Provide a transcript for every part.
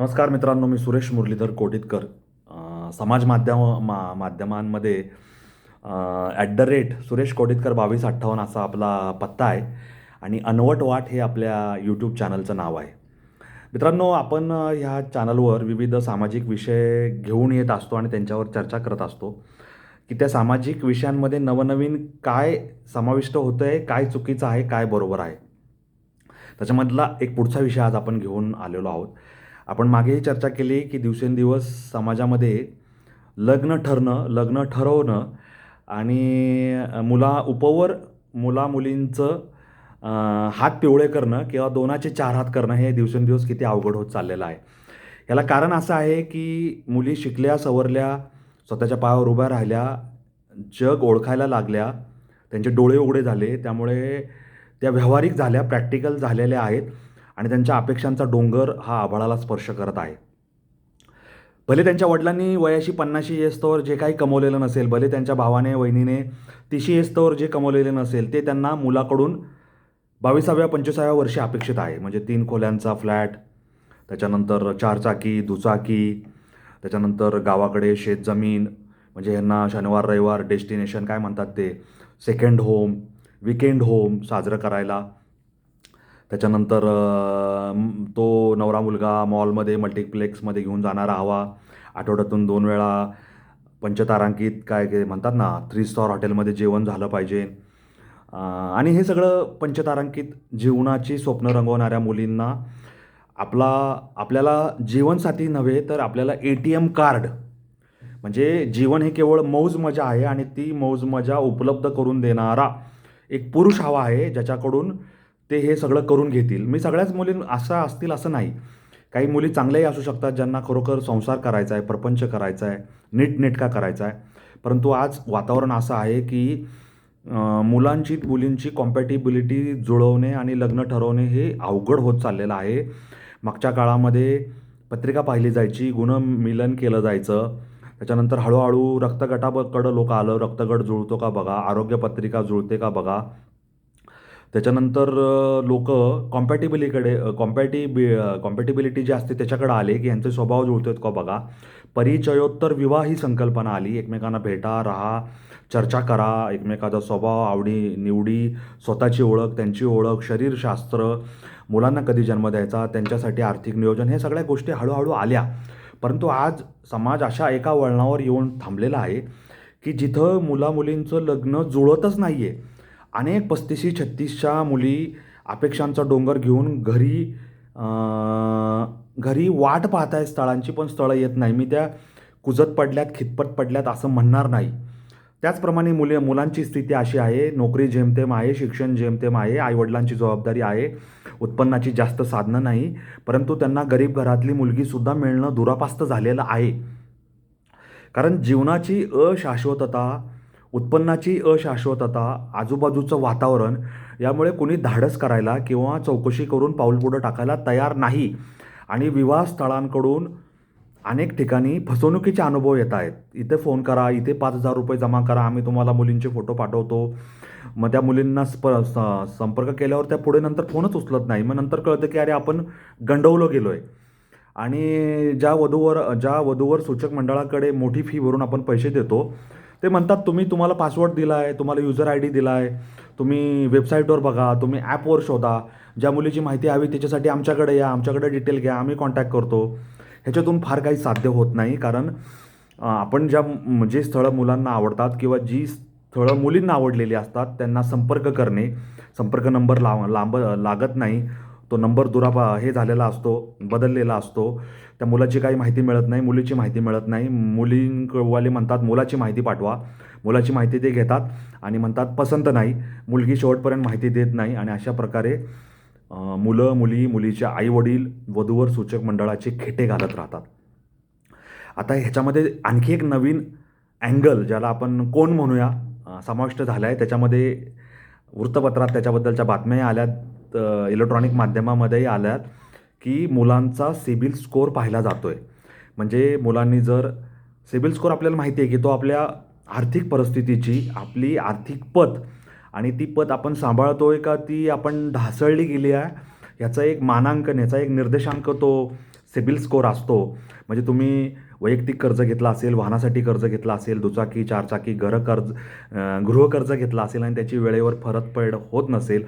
नमस्कार मित्रांनो मी सुरेश मुरलीधर कोटितकर. समाज माध्यम मा माध्यमांमध्ये at the rate Suresh Kotitkar बावीस अठ्ठावन्न असा आपला पत्ता आहे आणि अनवट वाट हे आपल्या यूट्यूब चॅनलचं नाव आहे. मित्रांनो आपण ह्या चॅनलवर विविध सामाजिक विषय घेऊन येत असतो आणि त्यांच्यावर चर्चा करत असतो की त्या सामाजिक विषयांमध्ये नवनवीन काय समाविष्ट होतं आहे काय चुकीचं आहे काय बरोबर आहे. त्याच्यामधला एक पुढचा विषय आज आपण घेऊन आलेलो आहोत. आपण मागेही चर्चा केली की दिवसेंदिवस समाजामध्ये लग्न ठरणं लग्न ठरवणं आणि मुला उपवर मुलामुलींचं मुलींचं हात पिवळे करणं किंवा दोनाचे चार हात करणं हे दिवसेंदिवस किती अवघड होत चाललेलं आहे. याला कारण असं आहे की मुली शिकल्या सवरल्या स्वतःच्या पायावर उभ्या राहिल्या जग ओळखायला लागल्या त्यांचे डोळे उघडे झाले त्यामुळे त्या व्यावहारिक झाल्या प्रॅक्टिकल झालेल्या आहेत. आणि त्यांच्या अपेक्षांचा डोंगर हा आभाळाला स्पर्श करत आहे. भले त्यांच्या वडिलांनी वयाशी पन्नाशी येस्तोवर जे काही कमवलेलं नसेल भले त्यांच्या भावाने वहिनीने तिशी येस्तोवर जे कमवलेले नसेल ते त्यांना मुलाकडून बावीसाव्या पंचवीसाव्या वर्षी अपेक्षित आहे. म्हणजे तीन खोल्यांचा फ्लॅट त्याच्यानंतर चारचाकी दुचाकी त्याच्यानंतर गावाकडे शेतजमीन म्हणजे यांना शनिवार रविवार डेस्टिनेशन काय म्हणतात ते? सेकंड होम विकेंड होम साजरं करायला त्याच्यानंतर तो नवरा मुलगा मॉलमध्ये मल्टिप्लेक्समध्ये घेऊन जाणारा हवा. आठवड्यातून दोन वेळा पंचतारांकित काय ते म्हणतात ना थ्री स्टार हॉटेलमध्ये जेवण झालं पाहिजे. आणि हे सगळं पंचतारांकित जीवनाची स्वप्न रंगवणाऱ्या मुलींना आपला आपल्याला जीवनसाथी नव्हे तर आपल्याला ए टी एम कार्ड म्हणजे जीवन हे केवळ मौज मजा आहे आणि ती मौज मजा उपलब्ध करून देणारा एक पुरुष हवा आहे ज्याच्याकडून ते हे सगळं करून घेतील. मी सगळ्याच मुली असं असतील असं नाही. काही मुली चांगल्याही असू शकतात ज्यांना खरोखर संसार करायचा आहे प्रपंच करायचा आहे नीटनेटका करायचा आहे परंतु आज वातावरण असं आहे की मुलांची मुलींची कॉम्पॅटिबिलिटी जुळवणे आणि लग्न ठरवणे हे अवघड होत चाललेलं आहे. मागच्या काळामध्ये पत्रिका पाहिली जायची गुणमिलन केलं जायचं. त्याच्यानंतर हळूहळू रक्तगटाकडं लोक आलं रक्तगट जुळतो का बघा आरोग्य पत्रिका जुळते का बघा. त्याच्यानंतर लोक कॉम्पॅटिबिलीकडे कॉम्पॅटिबि कॉम्पॅटिबिलिटी जी असते त्याच्याकडे आले की यांचे स्वभाव जुळतात का बघा परिचयोत्तर विवाह ही संकल्पना आली. एकमेकांना भेटा राहा चर्चा करा एकमेकाचा स्वभाव आवडी निवडी स्वतःची ओळख त्यांची ओळख शरीरशास्त्र मुलांना कधी जन्म द्यायचा त्यांच्यासाठी आर्थिक नियोजन हे सगळ्या गोष्टी हळूहळू आल्या. परंतु आज समाज अशा एका वळणावर येऊन थांबलेला आहे की जिथं मुलामुलींचं लग्न जुळतच नाही आहे अनेक पस्तीसशे छत्तीसच्या मुली अपेक्षांचा डोंगर घेऊन घरी घरी वाट पाहत आहे स्थळांची पण स्थळं येत नाही. मी त्या कुजत पडल्यात खितपत पडल्यात असं म्हणणार नाही. त्याचप्रमाणे मुले मुलांची स्थिती अशी आहे नोकरी जेमतेम आहे शिक्षण जेमतेम आहे आईवडिलांची जबाबदारी आहे उत्पन्नाची जास्त साधनं नाही परंतु त्यांना गरीब घरातली मुलगीसुद्धा मिळणं दुरापास्त झालेलं आहे. कारण जीवनाची अशाश्वतता उत्पन्नाची अशाश्वतता आजूबाजूचं वातावरण यामुळे कोणी धाडस करायला किंवा चौकशी करून पाऊल पुढं टाकायला तयार नाही. आणि विवाह स्थळांकडून अनेक ठिकाणी फसवणुकीचे अनुभव येत आहेत. इथे फोन करा इथे पाच हजार रुपये जमा करा आम्ही तुम्हाला मुलींचे फोटो पाठवतो. मग त्या मुलींना स्प स- संपर्क केल्यावर त्या पुढे नंतर फोनच उचलत नाही. मग नंतर कळतं की अरे आपण गंडवलं गेलो आहे आणि ज्या वधूवर ज्या वधूवर सूचक मंडळाकडे मोठी फी भरून आपण पैसे देतो ते म्हणतात तुम्ही तुम्हाला पासवर्ड दिला आहे तुम्हाला युजर आय डी दिला आहे तुम्ही वेबसाईटवर बघा तुम्ही ॲपवर शोधा. ज्या मुलीची माहिती हवी त्याच्यासाठी आमच्याकडे या आमच्याकडे डिटेल घ्या आम्ही कॉन्टॅक्ट करतो. ह्याच्यातून फार काही साध्य होत नाही कारण आपण ज्या जे स्थळं मुलांना आवडतात किंवा जी स्थळं मुलींना आवडलेली असतात त्यांना संपर्क करणे संपर्क नंबर लाव लांब लागत नाही. तो नंबर दुरापा हे झालेला असतो बदललेला असतो. त्या मुलाची काही माहिती मिळत नाही मुलीची माहिती मिळत नाही. मुलींवाले म्हणतात मुलाची माहिती पाठवा. मुलाची माहिती ते घेतात आणि म्हणतात पसंत नाही. मुलगी शेवटपर्यंत माहिती देत नाही आणि अशा प्रकारे मुलं मुली मुलीचे आईवडील वधूवर सूचक मंडळाचे खेटे घालत राहतात. आता ह्याच्यामध्ये आणखी एक नवीन अँगल ज्याला आपण कोण म्हणूया समाविष्ट झाला आहे त्याच्यामध्ये वृत्तपत्रात त्याच्याबद्दलच्या बातम्याही आल्यात इलेक्ट्रॉनिक माध्यमामध्येही आल्यात की मुलांचा सिबिल स्कोअर पाहिला जातो आहे म्हणजे मुलांनी जर सिबिल स्कोअर आपल्याला माहिती आहे की तो आपल्या आर्थिक परिस्थितीची आपली आर्थिक पत आणि ती पत आपण सांभाळतो आहे का ती आपण ढासळली गेली आहे याचा एक मानांकन याचा एक निर्देशांक तो सिबिल स्कोर असतो. म्हणजे तुम्ही वैयक्तिक कर्ज घेतला असेल वाहनासाठी कर्ज घेतला असेल दुचाकी चारचाकी घर कर्ज गृहकर्ज घेतला असेल आणि त्याची वेळेवर परतफेड होत नसेल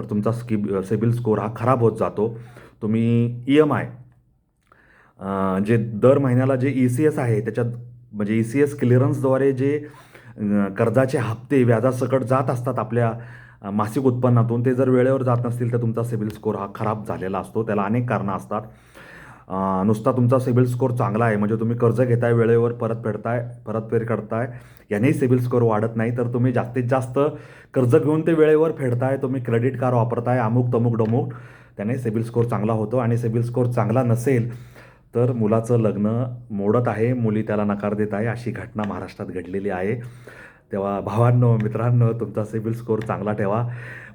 तर तुमचा स्किब सिबिल स्कोर हा खराब होत जातो. तुम्ही ई एम आय जे दर महिन्याला जे ई सी एस आहे त्याच्यात म्हणजे ई सी एस क्लिअरन्सद्वारे जे कर्जाचे हप्ते व्याजासकट जात असतात आपल्या मासिक उत्पन्नातून ते जर वेळेवर जात नसतील तर तुमचा सिबिल स्कोर हा खराब झालेला असतो. त्याला अनेक कारणं असतात. नुसता तुमचा सिबिल स्कोर चांगला आहे. म्हणजे तुम्ही कर्ज घेताय वेळेवर परत फेडताय परतफेड करताय यानेही सिबिल स्कोर वाढत नाही. तर तुम्ही जास्तीत जास्त कर्ज घेऊन ते वेळेवर फेडताय तुम्ही क्रेडिट कार्ड वापरताय अमुक तमुक डमुक त्याने सिबिल स्कोर चांगला होतो. आणि सिबिल स्कोर चांगला नसेल तर मुलाचं लग्न मोडत आहे. मुली त्याला नकार देत आहे. अशी घटना महाराष्ट्रात घडलेली आहे. तेव्हा भावांनो मित्रांनो तुमचा सिबिल स्कोर चांगला ठेवा.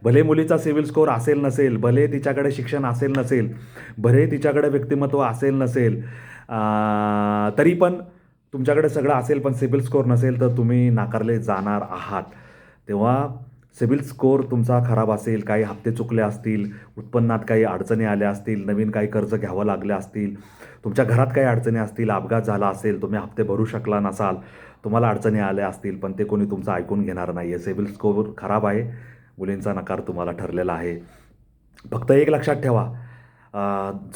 भले मुलीचा सिबिल स्कोर असेल नसेल भले तिच्याकडे शिक्षण असेल नसेल भले तिच्याकडे व्यक्तिमत्व असेल नसेल तरी पण तुमच्याकडे सगळं असेल पण सिबिल स्कोर नसेल तर तुम्ही नाकारले जाणार आहात. तेव्हा सिबिल स्कोअर तुमचा खराब असेल काही हप्ते चुकले असतील उत्पन्नात काही अडचणी आल्या असतील नवीन काही कर्ज घ्यावं लागले असतील तुमच्या घरात काही अडचणी असतील अपघात झाला असेल तुम्ही हप्ते भरू शकला नसाल तुम्हाला अडचणी आल्या असतील पण ते कोणी तुमचं ऐकून घेणार नाही आहे सिबिल स्कोअर खराब आहे मुलींचा नकार तुम्हाला ठरलेला आहे. फक्त एक लक्षात ठेवा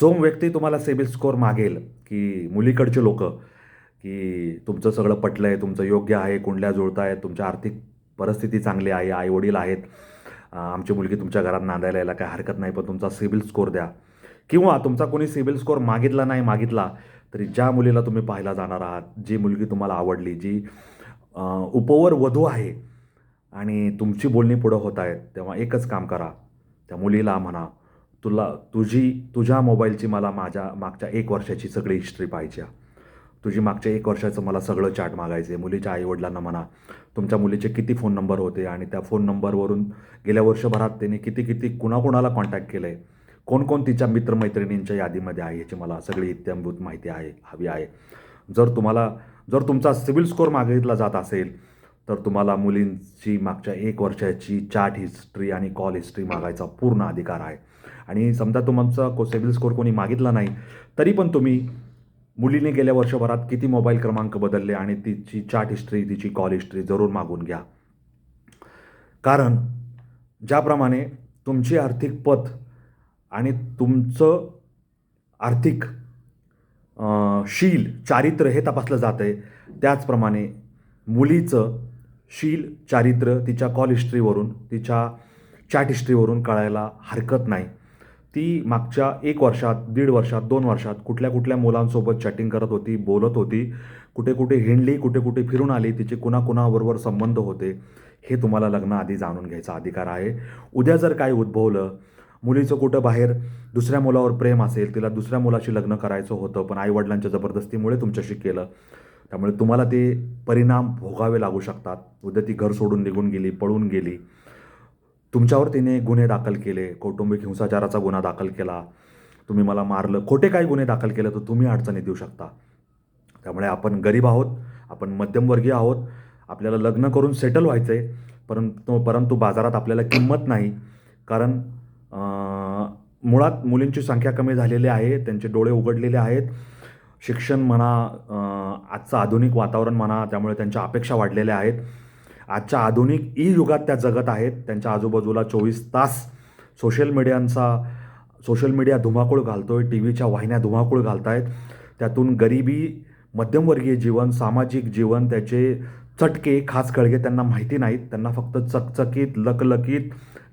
जो व्यक्ती तुम्हाला सिबिल स्कोअर मागेल की मुलीकडचे लोक की तुमचं सगळं पटलं आहे तुमचं योग्य आहे कुंडल्या जुळत आहेत तुमच्या आर्थिक परिस्थिती चांगली आहे आई वडील आहेत आमची मुलगी तुमच्या घरात नांदायला यायला काही हरकत नाही पण तुमचा सिबिल स्कोर द्या. किंवा तुमचा कोणी सिबिल स्कोर मागितला नाही मागितला तरी ज्या मुलीला तुम्ही पाहायला जाणार आहात जी मुलगी तुम्हाला आवडली जी उपवर वधू आहे आणि तुमची बोलणी पुढं होत आहेत तेव्हा एकच काम करा. त्या मुलीला म्हणा तुला तुझी तुझ्या मोबाईलची मला माझ्या मागच्या एक वर्षाची सगळी हिस्ट्री पाहिजे. तुझी मागच्या एक वर्षाचं मला सगळं चार्ट मागायचं आहे मुलीच्या आईवडिलांना म्हणा तुमच्या मुलीचे किती फोन नंबर होते आणि त्या फोन नंबरवरून गेल्या वर्षभरात त्याने किती किती कुणाकुणाला कॉन्टॅक्ट केलं आहे कोणकोण तिच्या मित्रमैत्रिणींच्या यादीमध्ये आहे याची मला सगळी इत्यंभूत माहिती आहे हवी आहे. जर तुम्हाला जर तुमचा सिबिल स्कोर मागितला जात असेल तर तुम्हाला मुलींची मागच्या एक वर्षाची चॅट हिस्ट्री आणि कॉल हिस्ट्री मागायचा पूर्ण अधिकार आहे. आणि समजा तुमचा को सिबिल स्कोर कोणी मागितला नाही तरी पण तुम्ही मुलीने गेल्या वर्षभरात किती मोबाईल क्रमांक बदलले आणि तिची चॅट हिस्ट्री तिची कॉल हिस्ट्री जरूर मागून घ्या. कारण ज्याप्रमाणे तुमची आर्थिक पत आणि तुमचं आर्थिक शील चारित्र्य हे तपासलं जातं आहे त्याचप्रमाणे मुलीचं शील चारित्र्य तिच्या कॉल हिस्ट्रीवरून तिच्या चॅट हिस्ट्रीवरून कळायला हरकत नाही. ती मागच्या एक वर्षात दीड वर्षात दोन वर्षात कुठल्या कुठल्या मुलांसोबत चॅटिंग करत होती बोलत होती कुठे कुठे हिंडली कुठे कुठे फिरून आली तिचे कुणाकुणाबरोबर संबंध होते हे तुम्हाला लग्नाआधी जाणून घ्यायचा अधिकार आहे. उद्या जर काही उद्भवलं मुलीचं कुठं बाहेर दुसऱ्या मुलावर प्रेम असेल तिला दुसऱ्या मुलाशी लग्न करायचं होतं पण आईवडिलांच्या जबरदस्तीमुळे तुमच्याशी केलं त्यामुळे तुम्हाला ते परिणाम भोगावे लागू शकतात. उद्या ती घर सोडून निघून गेली पळून गेली तुमच्यावर तिने गुन्हे दाखल केले कौटुंबिक हिंसाचाराचा गुन्हा दाखल केला. तुम्ही मला मारलं. खोटे काही गुन्हे दाखल केले तर तुम्ही अडचणीत देऊ शकता. त्यामुळे आपण गरीब आहोत आपण मध्यमवर्गीय आहोत. आपल्याला लग्न करून सेटल व्हायचं आहे परंतु परंतु बाजारात आपल्याला किंमत नाही. कारण मुळात मुलींची संख्या कमी झालेली आहे त्यांचे डोळे उघडलेले आहेत. शिक्षण म्हणा आजचं आधुनिक वातावरण म्हणा त्यामुळे त्यांच्या अपेक्षा वाढलेल्या आहेत. आजच्या आधुनिक ई युगात त्या जगत आहेत. त्यांच्या आजूबाजूला चोवीस तास सोशल मीडियांचा सोशल मीडिया धुमाकूळ आहे टी व्हीच्या वाहिन्या धुमाकूळ आहेत त्यातून गरिबी मध्यमवर्गीय जीवन सामाजिक जीवन त्याचे चटके खास कळगे त्यांना माहिती नाहीत. त्यांना फक्त चकचकीत लकलकीत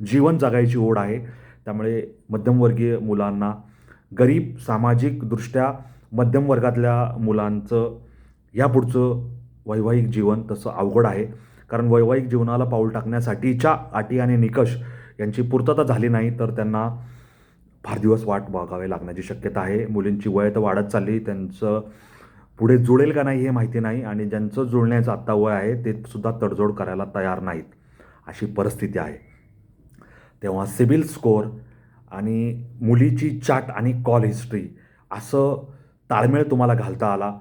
जीवन जगायची ओढ आहे. त्यामुळे मध्यमवर्गीय मुलांना गरीब सामाजिकदृष्ट्या मध्यमवर्गातल्या मुलांचं यापुढचं वैवाहिक जीवन तसं अवघड आहे. कारण वैवाहिक जीवनाला पाऊल टाकण्यासाठीच्या अटी आणि निकष यांची पूर्तता झाली नाही तर त्यांना फार दिवस वाट बघावे लागण्याची शक्यता आहे. मुलींची वय तर वाढत चालली त्यांचं पुढे जुळेल का नाही हे माहिती नाही आणि ज्यांचं जुळण्याचं आत्ता वय आहे ते सुद्धा तडजोड करायला तयार नाहीत अशी परिस्थिती आहे. तेव्हा सिबिल स्कोअर आणि मुलीची चाट आणि कॉल हिस्ट्री असं ताळमेळ तुम्हाला घालता आला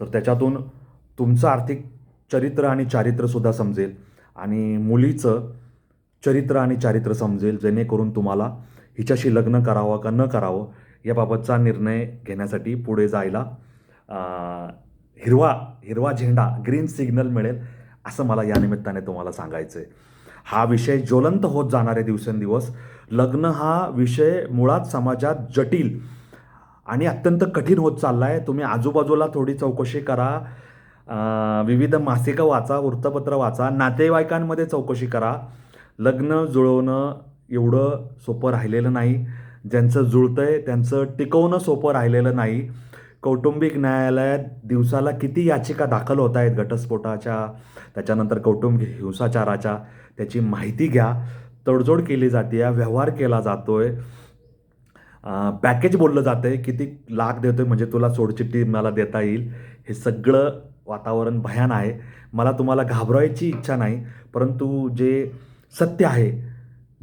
तर त्याच्यातून तुमचं आर्थिक चरित्र आणि चारित्र्यसुद्धा समजेल. आणि मुलीचं चरित्र आणि चारित्र्य समजेल जेणेकरून तुम्हाला हिच्याशी लग्न करावं का न करावं याबाबतचा निर्णय घेण्यासाठी पुढे जायला हिरवा हिरवा झेंडा ग्रीन सिग्नल मिळेल असं मला या निमित्ताने तुम्हाला सांगायचं आहे हा विषय ज्वलंत होत जाणारे दिवसेंदिवस लग्न हा विषय मुळात समाजात जटिल आणि अत्यंत कठीण होत चालला आहे तुम्ही आजूबाजूला थोडी चौकशी करा विविध मासिकं वाचा वृत्तपत्र वाचा नातेवाईकांमध्ये चौकशी करा. लग्न जुळवणं एवढं सोपं राहिलेलं नाही. ज्यांचं जुळतं आहे त्यांचं टिकवणं सोपं राहिलेलं नाही. कौटुंबिक न्यायालयात दिवसाला किती याचिका दाखल होत आहेत घटस्फोटाच्या त्याच्यानंतर कौटुंबिक हिंसाचाराच्या त्याची माहिती घ्या. तडजोड केली जाते व्यवहार केला जातो आहे पॅकेज बोललं जातं आहे किती लाख आहे म्हणजे तुला सोडचिठ्ठी मला देता येईल. हे सगळं वातावरण भयान आहे. मला तुम्हाला घाबरायची इच्छा नाही परंतु जे सत्य आहे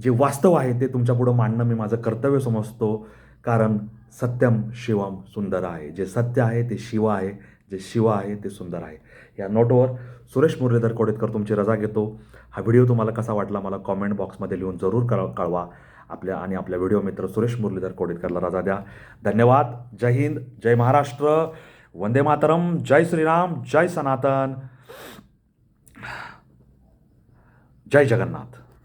जे वास्तव आहे ते तुमच्यापुढं मांडणं मी माझं कर्तव्य समजतो. कारण सत्यम शिवम सुंदर आहे. जे सत्य आहे ते शिव आहे. जे शिव आहे ते सुंदर आहे. या नोटवर सुरेश मुरलीधर कोडेतकर तुमची रजा घेतो. हा व्हिडिओ तुम्हाला कसा वाटला मला कॉमेंट बॉक्समध्ये लिहून जरूर कळ कळवा. आपल्या आणि आपल्या व्हिडिओ मित्र सुरेश मुरलीधर कोडेतकरला रजा द्या. धन्यवाद. जय हिंद. जय महाराष्ट्र. वंदे मातरम जय श्रीराम जय सनातन जय जगन्नाथ।